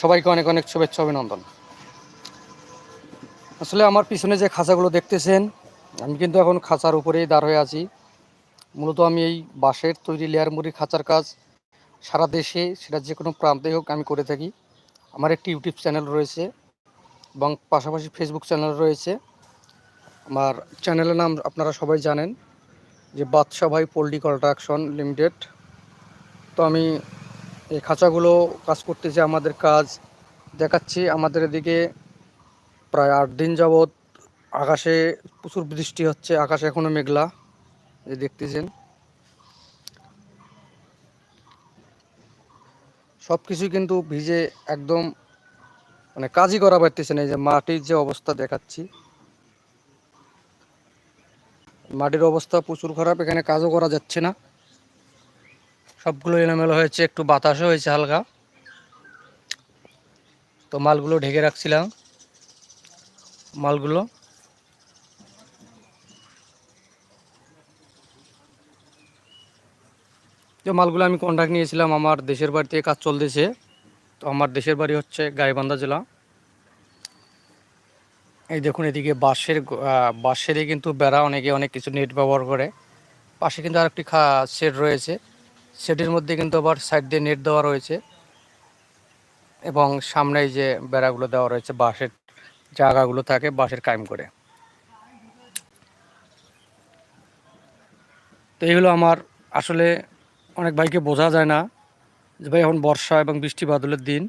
সবাইকে অনেক অনেক শুভেচ্ছা, অভিনন্দন। আসলে আমার পিছনে যে খাঁচাগুলো দেখতেছেন, আমি কিন্তু এখন খাঁচার উপরেই দাঁড় হয়ে আছি। মূলত আমি এই বাঁশের তৈরি লেয়ার মুড়ি খাঁচার কাজ সারা দেশে, সেটা যে কোনো প্রান্তে হোক আমি করে থাকি। আমার একটি ইউটিউব চ্যানেল রয়েছে এবং পাশাপাশি ফেসবুক চ্যানেল রয়েছে। আমার চ্যানেলের নাম আপনারা সবাই জানেন, যে বাদশা ভাই পোল্ট্রি কন্ট্রাকশন লিমিটেড। তো আমি এই খাঁচাগুলো কাজ করতেছে আমাদের কাজ দেখাচ্ছি। আমাদের এদিকে প্রায় আট দিন যাবৎ আকাশে প্রচুর বৃষ্টি হচ্ছে, আকাশে এখনও মেঘলা, এই দেখতেছেন। সব কিছুই কিন্তু ভিজে একদম মানে কাজই করা পারতেছে না, এই যে মাটির যে অবস্থা দেখাচ্ছি। মাটির অবস্থা প্রচুর খারাপ, এখানে কাজও করা যাচ্ছে না। সবগুলো এলোমেলো হয়েছে, একটু বাতাসও হয়েছে হালকা। তো মালগুলো ঢেকে রাখছিলাম, মালগুলো। যে মালগুলো আমি কন্ট্যাক্ট নিয়েছিলাম আমার দেশের বাড়িতে কাজ চলতেছে। তো আমার দেশের বাড়ি হচ্ছে গাইবান্ধা জেলা। এই দেখুন, এদিকে বাঁশের বাঁশেরই কিন্তু বেড়া অনেকে অনেক কিছু নেট ব্যবহার করে। পাশে কিন্তু আরেকটি খা শেড রয়েছে। শেডের মধ্যে কিন্তু আবার সাইড দিয়ে নেট দেওয়া রয়েছে এবং সামনে যে বেড়াগুলো দেওয়া রয়েছে, বাঁশের জায়গাগুলো থাকে, বাঁশের কায়েম করে। তো এইগুলো আমার আসলে অনেক ভাইকে বোঝা যায় না যে ভাই এখন বর্ষা এবং বৃষ্টি বাদলের দিন।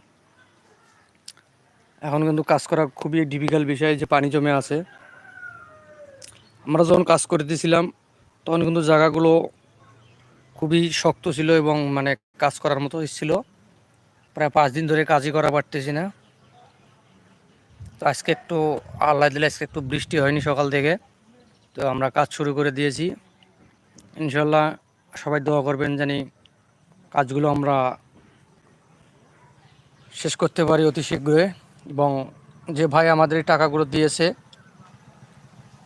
এখন কিন্তু কাজ করা খুবই ডিফিকাল্ট বিষয় যে পানি জমে আছে। আমরা যখন কাজ করে দিয়েছিলাম তখন কিন্তু জায়গাগুলো খুবই শক্ত ছিল এবং মানে কাজ করার মতো ছিল। প্রায় পাঁচ দিন ধরে কাজই করা পারতেছি না। তো আজকে একটু আল্লাহ দিলে আজকে একটু বৃষ্টি হয়নি সকাল থেকে। তো আমরা কাজ শুরু করে দিয়েছি। ইনশাল্লাহ সবাই দোয়া করবেন জানি কাজগুলো আমরা শেষ করতে পারি অতি শীঘ্রই এবং যে ভাই আমাদের এই টাকাগুলো দিয়েছে,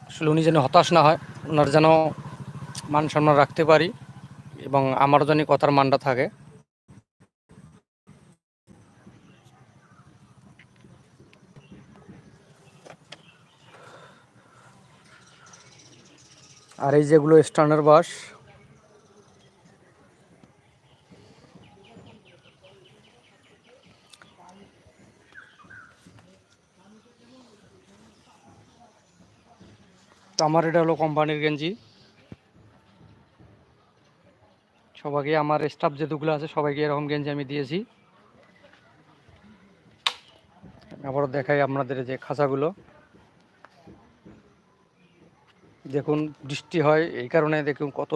আসলে উনি যেন হতাশ না হয়, ওনার যেন মান সম্মান রাখতে পারি। এবং আমারও যেন কথার মানটা থাকে। আর এই যেগুলো স্ট্যান্ডার্ড বাস, তো আমার এটা হলো কোম্পানির গেঞ্জি। সবাইকে, আমার স্টাফ যেগুলো আছে, সবাইকে এরকম গেঞ্জি আমি দিয়েছি। আবার দেখাই আপনাদের যে খাঁচাগুলো। দেখুন, বৃষ্টি হয়, এই কারণে দেখুন কত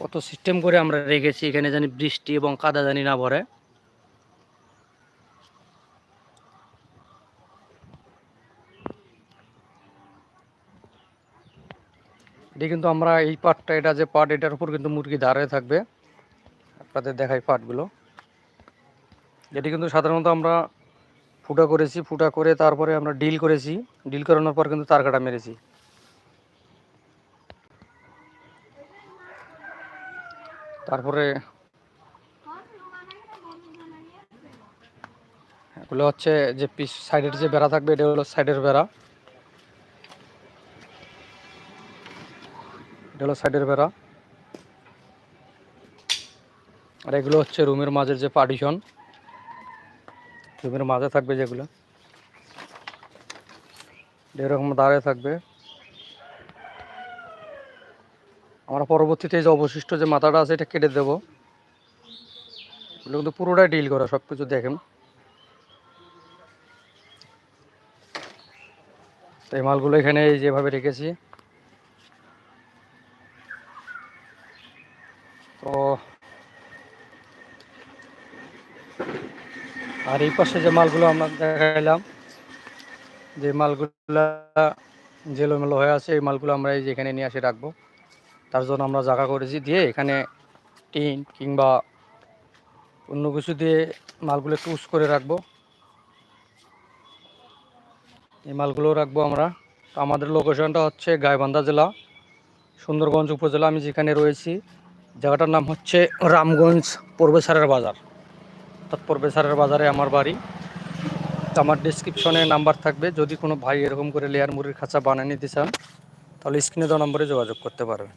কত সিস্টেম করে আমরা রেখেছি। এখানে জানি বৃষ্টি এবং কাদা জানি না ভরে। এটি কিন্তু আমরা এই পাটটা, এটা যে পাট, এটার উপর কিন্তু মুরগি দাঁড়িয়ে থাকবে। আপনাদের দেখাই পাটগুলো। এটি কিন্তু সাধারণত আমরা ফুটা করেছি, ফুটা করে তারপরে আমরা ডিল করেছি। ডিল করানোর পর কিন্তু তার কাটা মেরেছি। তারপরে এগুলো হচ্ছে যে পিস, সাইডের যে বেড়া থাকবে, এটা হলো সাইডের বেড়া। এটা হলো সাইডের বেড়া। আর এগুলো হচ্ছে রুমের মাঝের যে পার্টিশন, রুমের মাঝে থাকবে যেগুলো। এরকম দাঁড়িয়ে থাকবে। আমরা পরবর্তীতে যে অবশিষ্ট যে মাথাটা আছে, এটা কেটে দেবো। এগুলো কিন্তু পুরোটাই ডিল করা সব কিছু দেখেন এই মালগুলো এখানে যেভাবে রেখেছি তো আর এই পাশে যে মালগুলো আমরা দেখাইলাম, যে মালগুলা জেলোমেলো হয়ে আছে, এই মালগুলো আমরা এই যে এখানে নিয়ে আসে রাখব। তার জন্য আমরা জায়গা করেছি দিয়ে এখানে টিন কিংবা অন্য কিছু দিয়ে মালগুলো একটু উস করে রাখব। এই মালগুলো রাখব আমরা। তো আমাদের লোকেশনটা হচ্ছে গাইবান্ধা জেলা, সুন্দরগঞ্জ উপজেলা। আমি যেখানে রয়েছি, জায়গাটার নাম হচ্ছে রামগঞ্জ পূর্বেসারের বাজার। অর্থাৎ প্রবেশারের বাজারে আমার বাড়ি। আমার ডিসক্রিপশনে নাম্বার থাকবে। যদি কোনো ভাই এরকম করে লেয়ার মুরগির খাঁচা বানিয়ে নিতে চান, তাহলে স্ক্রিনে দেওয়া নম্বরে যোগাযোগ করতে পারবেন